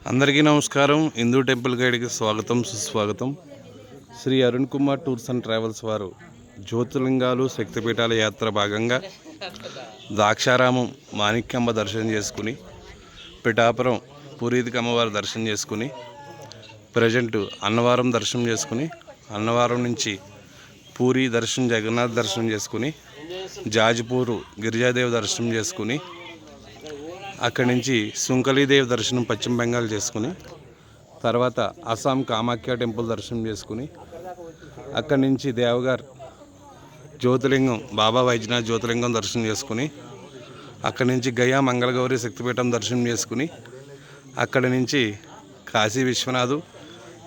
అందరికీ నమస్కారం. హిందూ టెంపుల్ గైడ్కి స్వాగతం సుస్వాగతం. Shri Arun Kumar tours and travels వారు జ్యోతిర్లింగాలు శక్తిపీఠాల యాత్ర భాగంగా ద్రాక్షారామం మాణిక్యమ్మ దర్శనం చేసుకుని పిఠాపురం పూరీతికి అమ్మవారి దర్శనం చేసుకుని ప్రజెంట్ అన్నవరం దర్శనం చేసుకుని అన్నవరం నుంచి పూరి దర్శనం జగన్నాథ్ దర్శనం చేసుకుని జాజిపూరు గిరిజాదేవి దర్శనం చేసుకుని అక్కడి నుంచి సుంకలీదేవి దర్శనం పశ్చిమ బెంగాల్ చేసుకుని తర్వాత అస్సాం కామాఖ్య టెంపుల్ దర్శనం చేసుకుని అక్కడి నుంచి దేవగారు జ్యోతిలింగం బాబా వైద్యనాథ్ జ్యోతిలింగం దర్శనం చేసుకుని అక్కడి నుంచి గయా మంగళగౌరి శక్తిపీఠం దర్శనం చేసుకుని అక్కడి నుంచి కాశీ విశ్వనాథు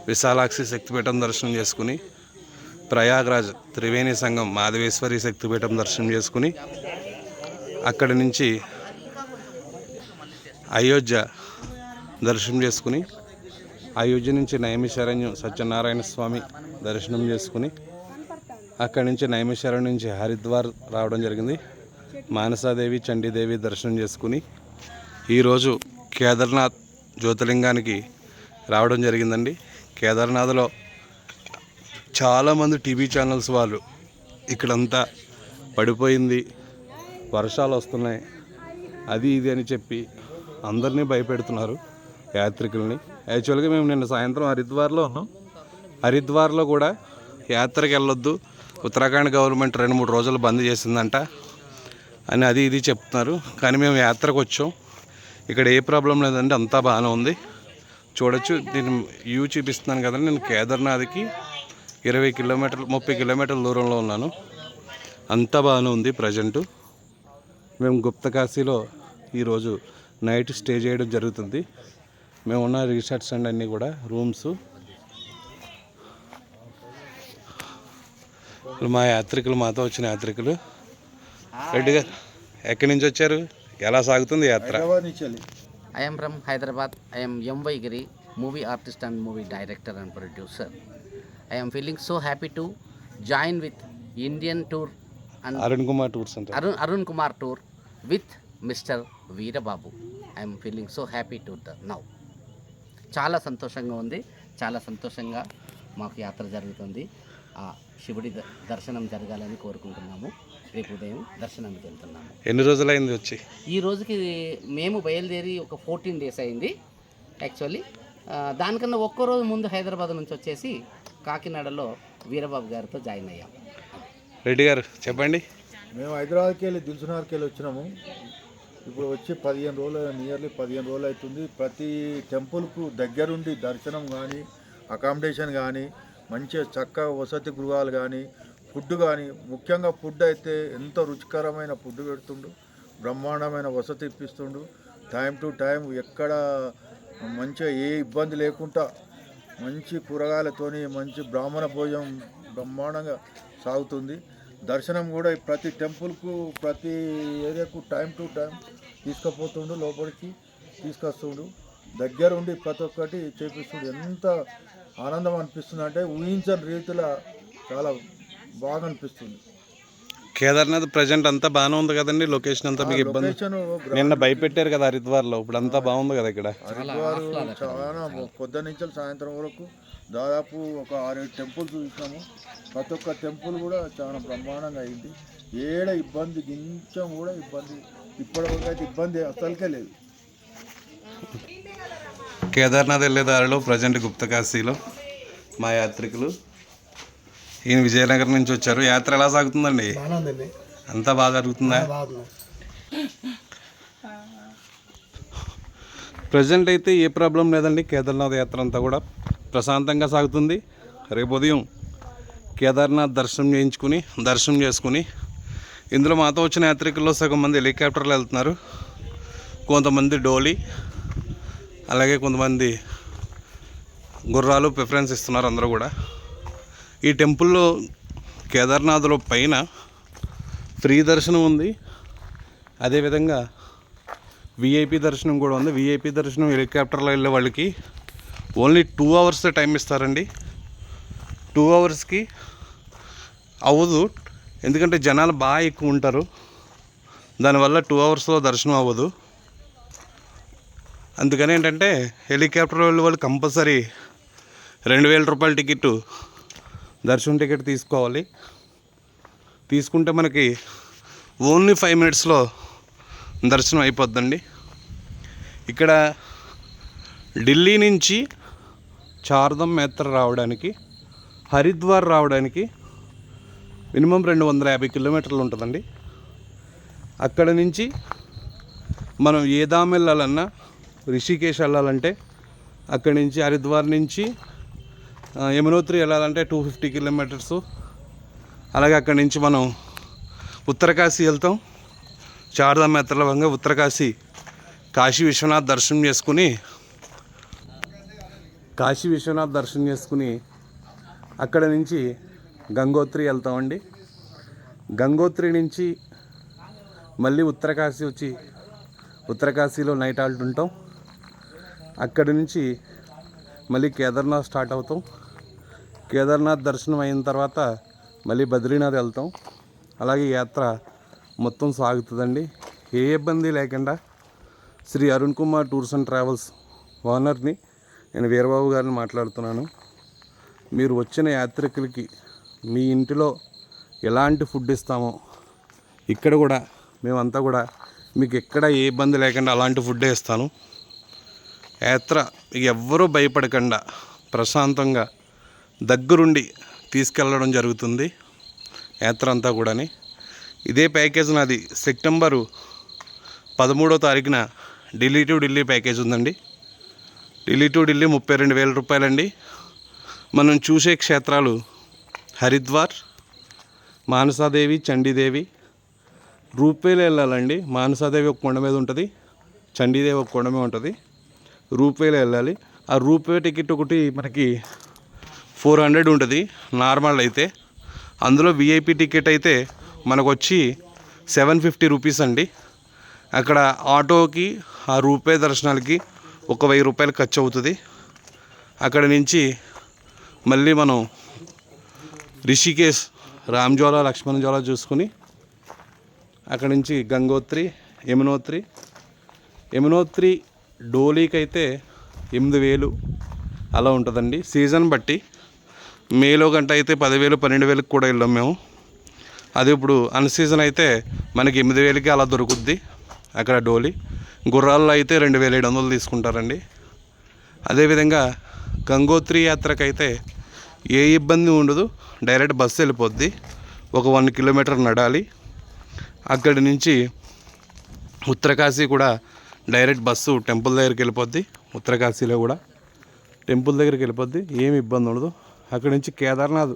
విశాలాక్షి శక్తిపీఠం దర్శనం చేసుకుని ప్రయాగ్రాజ్ త్రివేణి సంఘం మాధవేశ్వరి శక్తిపీఠం దర్శనం చేసుకుని అక్కడి నుంచి అయోధ్య దర్శనం చేసుకుని అయోధ్య నుంచి నైమిషారణ్యం సత్యనారాయణ స్వామి దర్శనం చేసుకుని అక్కడి నుంచి నైమిషారణ్యం నుంచి హరిద్వార్ రావడం జరిగింది. మానసాదేవి చండీదేవి దర్శనం చేసుకుని ఈరోజు కేదార్నాథ్ జ్యోతిలింగానికి రావడం జరిగిందండి. కేదార్నాథ్లో చాలామంది టీవీ ఛానల్స్ వాళ్ళు ఇక్కడంతా పడిపోయింది వర్షాలు వస్తున్నాయి అది ఇది అని చెప్పి అందరినీ భయపెడుతున్నారు యాత్రికుల్ని. యాక్చువల్గా మేము నిన్న సాయంత్రం హరిద్వార్లో ఉన్నాం. హరిద్వార్లో కూడా యాత్రకి వెళ్ళొద్దు. ఉత్తరాఖండ్ గవర్నమెంట్ రెండు మూడు రోజులు బంద్ చేసిందంట అని అది ఇది చెప్తున్నారు. కానీ మేము యాత్రకు వచ్చాం. ఇక్కడ ఏ ప్రాబ్లం లేదండి అంతా బాగానే ఉంది. చూడొచ్చు నేను వ్యూ చూపిస్తున్నాను కదండి. నేను కేదార్నాథ్కి ఇరవై కిలోమీటర్లు ముప్పై కిలోమీటర్ల దూరంలో ఉన్నాను. అంతా బాగానే ఉంది ప్రజెంటు. మేము గుప్తకాశీలో ఈరోజు నైట్ స్టే చేయడం జరుగుతుంది. మేము ఉన్న రిసార్ట్స్ అండ్ అన్నీ కూడా రూమ్స్. మా యాత్రికులు మాతో వచ్చిన యాత్రికులు. రెడ్డి ఎక్కడి నుంచి వచ్చారు? ఎలా సాగుతుంది యాత్ర? I'm from Hyderabad I'm M Vaigiri movie artist and movie director and producer I'm feeling so happy to join with Indian tour and Arun Kumar tours Arun Arun Kumar tour with mister Veerababu Am feeling so happy to the now. చాలా సంతోషంగా ఉంది. చాలా సంతోషంగా మాకు యాత్ర జరుగుతుంది. ఆ శివుడి ద- దర్శనం జరగాలని కోరుకుంటున్నాము. రేపు ఉదయం దర్శనానికి వెళ్తున్నాము. ఎన్ని రోజులైంది వచ్చి? ఈ రోజుకి మేము బయలుదేరి ఒక ఫోర్టీన్ డేస్ అయింది. యాక్చువల్లీ దానికన్నా ఒక్కో రోజు ముందు హైదరాబాద్ నుంచి వచ్చేసి కాకినాడలో వీరబాబు గారితో జాయిన్ అయ్యాం. రెడ్డి గారు చెప్పండి. మేము హైదరాబాద్కి వెళ్ళి దిల్సునార్కి వెళ్ళి వచ్చినాము. ఇప్పుడు వచ్చి పదిహేను రోజులు నియర్లీ పదిహేను రోజులు అవుతుంది. ప్రతి టెంపుల్కు దగ్గరుండి దర్శనం కానీ అకామిడేషన్ కానీ మంచిగా చక్కగా వసతి గృహాలు కానీ ఫుడ్ కానీ ముఖ్యంగా ఫుడ్ అయితే ఎంతో రుచికరమైన ఫుడ్ పెడుతుండు బ్రహ్మాండమైన వసతి ఇప్పిస్తుండు. టైం టు టైం ఎక్కడ మంచిగా ఏ ఇబ్బంది లేకుండా మంచి కూరగాయలతోని మంచి బ్రాహ్మణ భోజనం బ్రహ్మాండంగా సాగుతుంది. దర్శనం కూడా ప్రతి టెంపుల్కు ప్రతి ఏరియాకు టైం టు టైం తీసుకుపోతుండు లోపలికి తీసుకొస్తుండు. దగ్గరుండి ప్రతి ఒక్కటి చేపిస్తుండు. ఎంత ఆనందం అనిపిస్తుంది అంటే ఊహించని రీతిలో చాలా బాగా అనిపిస్తుంది. కేదార్నాథ్ ప్రజెంట్ అంతా బాగానే ఉంది కదండి? లొకేషన్ అంతా మీకు ఇబ్బంది. నిన్న భయపెట్టారు కదా హరిద్వార్లో. ఇప్పుడు అంతా బాగుంది కదా ఇక్కడ. హరిద్వారు చాలా పొద్దున్న నుంచి సాయంత్రం వరకు దాదాపు ఒక ఆరేడు టెంపుల్స్ చూసినాము ప్రతి ఒక్క టెంపుల్ కూడా చాలా బ్రహ్మాండంగా అయింది. ఏడ ఇబ్బంది కొంచెం కూడా ఇబ్బంది. ఇప్పటివరకు అయితే ఇబ్బంది అసలుకే లేదు. కేదార్నాథ్ వెళ్ళే దారిలో ప్రజెంట్ గుప్తకాశీలో మా యాత్రికులు. ఈయన విజయనగరం నుంచి వచ్చారు. యాత్ర ఎలా సాగుతుందండి? అంతా బాగా జరుగుతుందా? ప్రజెంట్ అయితే ఏ ప్రాబ్లం లేదండి. కేదార్నాథ్ యాత్ర అంతా కూడా ప్రశాంతంగా సాగుతుంది. రేపు ఉదయం కేదార్నాథ్ దర్శనం చేయించుకుని దర్శనం చేసుకుని ఇందులో మాతో వచ్చిన యాత్రికుల్లో సగం మంది హెలికాప్టర్లు వెళ్తున్నారు. కొంతమంది డోలీ అలాగే కొంతమంది గుర్రాలు ప్రిఫరెన్స్ ఇస్తున్నారు అందరూ కూడా. ఈ టెంపుల్లో కేదార్నాథ్లో పైన ఫ్రీ దర్శనం ఉంది. అదేవిధంగా విఐపి దర్శనం కూడా ఉంది. విఐపి దర్శనం హెలికాప్టర్లో వెళ్ళే వాళ్ళకి ఓన్లీ టూ అవర్స్ టైం ఇస్తారండి. టూ అవర్స్కి అవ్వదు. ఎందుకంటే జనాలు బాగా ఎక్కువ ఉంటారు. దానివల్ల టూ అవర్స్లో దర్శనం అవ్వదు. అందుకని ఏంటంటే హెలికాప్టర్ వాళ్ళు వాళ్ళు కంపల్సరీ రెండు వేల రూపాయల టికెట్ దర్శనం టికెట్ తీసుకోవాలి. తీసుకుంటే మనకి ఓన్లీ ఫైవ్ మినిట్స్లో దర్శనం అయిపోద్దండి. ఇక్కడ ఢిల్లీ నుంచి చార్ధమ్ మేత్ర రావడానికి హరిద్వార్ రావడానికి మినిమం రెండు వందల యాభై కిలోమీటర్లు ఉంటుందండి. అక్కడ నుంచి మనం ఏదాం వెళ్ళాలన్నా రిషికేశ్ వెళ్ళాలంటే అక్కడి నుంచి హరిద్వార్ నుంచి యమునోత్రి వెళ్ళాలంటే టూ ఫిఫ్టీ కిలోమీటర్స్. అలాగే అక్కడి నుంచి మనం ఉత్తరకాశీ వెళ్తాం. చార్ధామ్ యాత్రల భాగంగా ఉత్తరకాశీ కాశీ విశ్వనాథ్ దర్శనం చేసుకుని కాశీ విశ్వనాథ్ దర్శనం చేసుకుని అక్కడ నుంచి గంగోత్రి వెళ్తామండి. గంగోత్రి నుంచి మళ్ళీ ఉత్తరకాశీ వచ్చి ఉత్తరకాశీలో నైట్ హాల్ట్ ఉంటాం. అక్కడి నుంచి మళ్ళీ కేదార్నాథ్ స్టార్ట్ అవుతాం. కేదార్నాథ్ దర్శనం అయిన తర్వాత మళ్ళీ బద్రీనాథ్ వెళ్తాం. అలాగే యాత్ర మొత్తం సాగుతుందండి. ఏ ఇబ్బంది లేకుండా Shri Arun Kumar tours and travels ఓనర్ని నేను వీరబాబు గారిని మాట్లాడుతున్నాను. మీరు వచ్చిన యాత్రికులకి మీ ఇంటిలో ఎలాంటి ఫుడ్ ఇస్తామో ఇక్కడ కూడా మేమంతా కూడా మీకు ఎక్కడ ఏ ఇబ్బంది లేకుండా అలాంటి ఫుడ్డే ఇస్తాను. యాత్ర ఎవ్వరూ భయపడకుండా ప్రశాంతంగా దగ్గరుండి తీసుకెళ్ళడం జరుగుతుంది యాత్ర అంతా కూడాని. ఇదే ప్యాకేజ్ నాది సెప్టెంబరు పదమూడో తారీఖున ఢిల్లీ టు ఢిల్లీ ప్యాకేజ్ ఉందండి. ఢిల్లీ టు ఢిల్లీ ముప్పై రెండు వేల రూపాయలండి. మనం చూసే క్షేత్రాలు హరిద్వార్ మానసాదేవి చండీదేవి. రూపేలో వెళ్ళాలండి. మానసాదేవి ఒక కొండ మీద ఉంటుంది చండీదేవి ఒక కొండ మీద ఉంటుంది. రూపేలో వెళ్ళాలి. ఆ రూపే టికెట్ ఒకటి మనకి ఫోర్ హండ్రెడ్ ఉంటుంది నార్మల్ అయితే. అందులో విఐపి టికెట్ అయితే మనకు వచ్చి సెవెన్ ఫిఫ్టీ రూపీస్ అండి. అక్కడ ఆటోకి ఆ రూపే దర్శనాలకి ఒక వెయ్యి రూపాయలు ఖర్చు అవుతుంది అక్కడ నుంచి మళ్ళీ మనం రిషికేశ్ రామ్జ్వాల లక్ష్మణ జ్వాల చూసుకుని అక్కడ నుంచి గంగోత్రి యమునోత్రి. యమునోత్రి డోలీకి అయితే ఎనిమిది వేలు అలా ఉంటుందండి. సీజన్ బట్టి మేలో గంట అయితే పదివేలు పన్నెండు వేలకు కూడా వెళ్ళాం మేము. అది ఇప్పుడు అన్ సీజన్ అయితే మనకి ఎనిమిది వేలకి అలా దొరుకుద్ది అక్కడ డోలీ. గుర్రాల్లో అయితే రెండు వేల ఏడు వందలు తీసుకుంటారండి. అదేవిధంగా గంగోత్రి యాత్రకైతే ఏ ఇబ్బంది ఉండదు. డైరెక్ట్ బస్సు వెళ్ళిపోద్ది. ఒక వన్ కిలోమీటర్ నడాలి. అక్కడి నుంచి ఉత్తరకాశీ కూడా డైరెక్ట్ బస్సు టెంపుల్ దగ్గరికి వెళ్ళిపోద్ది. ఉత్తరకాశీలో కూడా టెంపుల్ దగ్గరికి వెళ్ళిపోద్ది. ఏమి ఇబ్బంది ఉండదు. అక్కడి నుంచి కేదార్నాథ్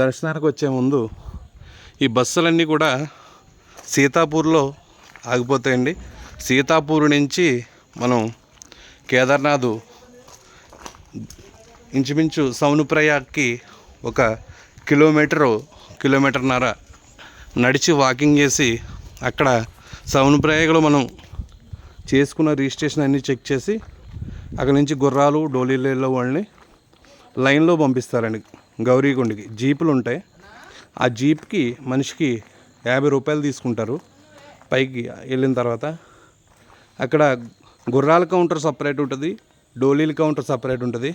దర్శనానికి వచ్చే ముందు ఈ బస్సులన్నీ కూడా సీతాపూర్లో ఆగిపోతాయండి. సీతాపూర్ నుంచి మనం కేదార్నాథ్ ఇంచుమించు సౌనుప్రయాగ్కి ఒక కిలోమీటరు కిలోమీటర్న్నర నడిచి వాకింగ్ చేసి అక్కడ సౌనుప్రయాగలో మనం చేసుకున్న రిజిస్ట్రేషన్ అన్నీ చెక్ చేసి అక్కడ నుంచి గుర్రాలు డోలీలలో వాళ్ళని లైన్లో పంపిస్తారండి. గౌరీగుండికి జీపులు ఉంటాయి. ఆ జీప్కి మనిషికి యాభై రూపాయలు తీసుకుంటారు. పైకి వెళ్ళిన తర్వాత అక్కడ గుర్రాల కౌంటర్ సపరేట్ ఉంటుంది డోలీల కౌంటర్ సపరేట్ ఉంటుంది.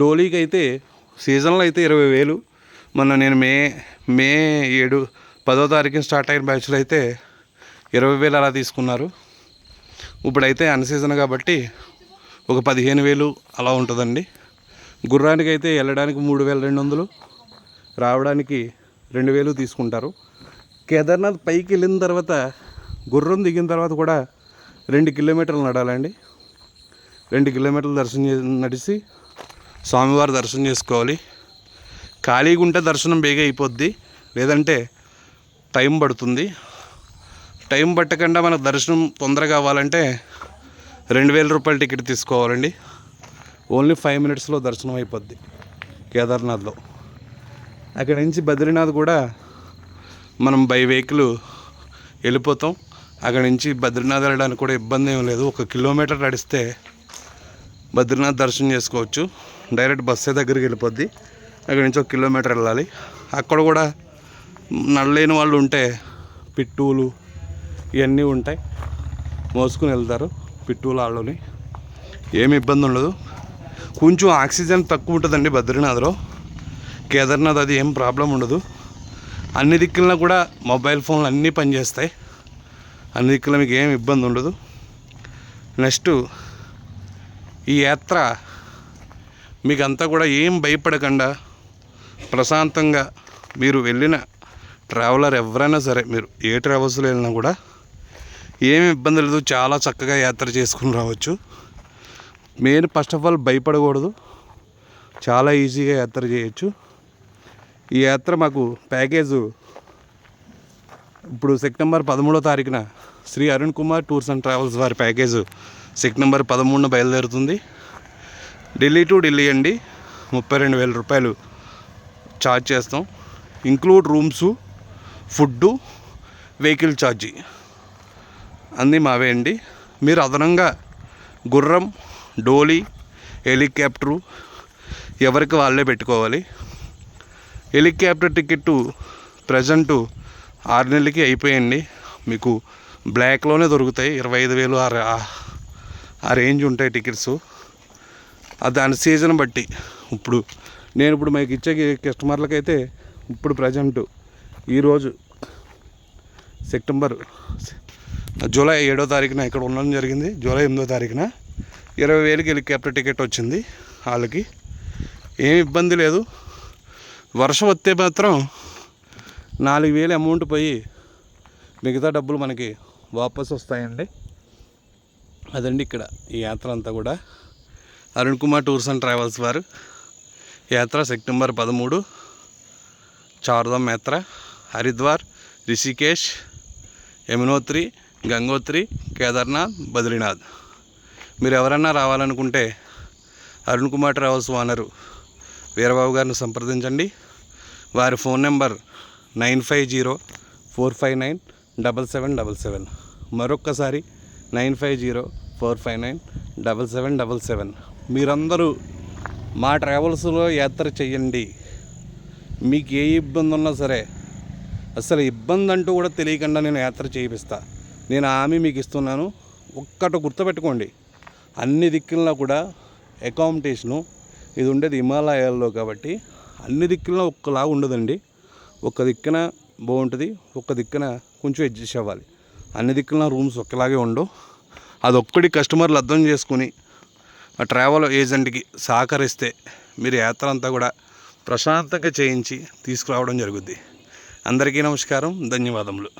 డోలీకి అయితే సీజన్లో అయితే ఇరవై వేలు. మొన్న నేను మే మే ఏడు పదో తారీఖున స్టార్ట్ అయిన బ్యాచ్లో అయితే ఇరవై వేలు అలా తీసుకున్నారు. ఇప్పుడైతే అన్ సీజన్ కాబట్టి ఒక పదిహేను వేలు అలా ఉంటుందండి. గుర్రానికి అయితే వెళ్ళడానికి మూడు వేల రెండు వందలు రావడానికి రెండు వేలు తీసుకుంటారు. కేదార్నాథ్ పైకి వెళ్ళిన తర్వాత గుర్రం దిగిన తర్వాత కూడా రెండు కిలోమీటర్లు నడాలండి. రెండు కిలోమీటర్లు దర్శనం చే నడిచి స్వామివారి దర్శనం చేసుకోవాలి. ఖాళీగా ఉంటే దర్శనం బేగా అయిపోద్ది. లేదంటే టైం పడుతుంది. టైం పట్టకుండా మనకు దర్శనం తొందరగా అవ్వాలంటే రెండు వేల రూపాయల టికెట్ తీసుకోవాలండి. ఓన్లీ ఫైవ్ మినిట్స్లో దర్శనం అయిపోద్ది కేదార్నాథ్లో. అక్కడి నుంచి బద్రీనాథ్ కూడా మనం బై వెహికల్ వెళ్ళిపోతాం. అక్కడి నుంచి బద్రీనాథ్ వెళ్ళడానికి కూడా ఇబ్బంది ఏం లేదు. ఒక కిలోమీటర్ నడిస్తే బద్రీనాథ్ దర్శనం చేసుకోవచ్చు. డైరెక్ట్ బస్సే దగ్గరికి వెళ్ళిపోద్ది. అక్కడి నుంచి ఒక కిలోమీటర్ వెళ్ళాలి. అక్కడ కూడా నడలేని వాళ్ళు ఉంటే పిట్టూలు ఇవన్నీ ఉంటాయి. మోసుకుని వెళ్తారు పిట్టూలు వాళ్ళని ఏమి ఇబ్బంది ఉండదు. కొంచెం ఆక్సిజన్ తక్కువ ఉంటుందండి బద్రీనాథ్లో. కేదార్నాథ్ అది ఏం ప్రాబ్లం ఉండదు. అన్ని దిక్కుల్లో కూడా మొబైల్ ఫోన్లు అన్నీ పనిచేస్తాయి. అన్ని మీకు ఏం ఇబ్బంది ఉండదు. నెక్స్ట్ ఈ యాత్ర మీకు అంతా కూడా ఏం భయపడకుండా. ప్రశాంతంగా మీరు వెళ్ళిన ట్రావెలర్ ఎవరైనా సరే మీరు ఏ ట్రావెల్స్లో వెళ్ళినా కూడా ఏమి ఇబ్బంది లేదు చాలా చక్కగా యాత్ర చేసుకుని రావచ్చు. మెయిన్ ఫస్ట్ ఆఫ్ ఆల్ భయపడకూడదు. చాలా ఈజీగా యాత్ర చేయొచ్చు. ఈ యాత్ర మాకు ప్యాకేజు ఇప్పుడు సెప్టెంబర్ పదమూడో తారీఖున Shri Arun Kumar tours and travels వారి ప్యాకేజ్ సెప్టెంబర్ పదమూడున బయలుదేరుతుంది. ఢిల్లీ టు ఢిల్లీ అండి ముప్పై రెండు వేల రూపాయలు ఛార్జ్ చేస్తాం. ఇంక్లూడ్ రూమ్సు ఫుడ్డు వెహికల్ ఛార్జీ అన్నీ మావే అండి. మీరు అదనంగా గుర్రం డోలీ హెలికాప్టరు ఎవరికి వాళ్ళే పెట్టుకోవాలి. హెలికాప్టర్ టికెట్ ప్రజెంటు ఆరు నెలలకి అయిపోయండి. మీకు బ్లాక్లోనే దొరుకుతాయి. ఇరవై ఐదు వేలు ఆ ఆ రేంజ్ ఉంటాయి టికెట్స్ దాని సీజన్ బట్టి. ఇప్పుడు నేను ఇప్పుడు మీకు ఇచ్చే కస్టమర్లకైతే ఇప్పుడు ప్రజెంట్ ఈరోజు సెప్టెంబర్ జూలై ఏడో తారీఖున ఇక్కడ ఉండడం జరిగింది. జూలై ఎనిమిదో తారీఖున ఇరవై వేలకి హెలికాప్టర్ టికెట్ వచ్చింది వాళ్ళకి. ఏం ఇబ్బంది లేదు. వర్షం వస్తే మాత్రం నాలుగు వేలు అమౌంట్ పోయి మిగతా డబ్బులు మనకి వాపస్ వస్తాయండి. అదండి ఇక్కడ ఈ యాత్ర అంతా కూడా. Arun Kumar tours and travels వారు. యాత్ర సెప్టెంబర్ పదమూడు. చార్ధామ్ యాత్ర. హరిద్వార్ రిషికేష్ యమునోత్రి గంగోత్రి కేదార్నాథ్ బద్రీనాథ్. మీరు ఎవరన్నా రావాలనుకుంటే అరుణ్ కుమార్ ట్రావెల్స్ ఓనరు వీరబాబు గారిని సంప్రదించండి. వారి phone number nine five zero four five nine double seven double seven. మరొక్కసారి nine five zero four five nine double seven double seven. మీరందరూ మా ట్రావెల్స్లో యాత్ర చేయండి మీకు ఏ ఇబ్బంది ఉన్నా సరే అసలు ఇబ్బంది అంటూ కూడా తెలియకుండా నేను యాత్ర చేయిస్తా నేను హామీ మీకు ఇస్తున్నాను. ఒక్కటి గుర్తుపెట్టుకోండి. అన్ని దిక్కుల్లో కూడా అకామిడేషను ఇది ఉండేది హిమాలయాల్లో కాబట్టి అన్ని దిక్కుల్లో ఒక్కలా ఉండదండి. ఒక దిక్కున బాగుంటుంది ఒక దిక్కున కొంచెం అడ్జస్ట్ అవ్వాలి. అన్ని దిక్కున రూమ్స్ ఒకేలాగే ఉండవు. అదొక్కటి కస్టమర్లు అర్థం చేసుకుని ఆ ట్రావెల్ ఏజెంట్కి సహకరిస్తే మీరు యాత్ర అంతా కూడా ప్రశాంతంగా చేయించి తీసుకురావడం జరుగుద్ది. అందరికీ నమస్కారం ధన్యవాదములు.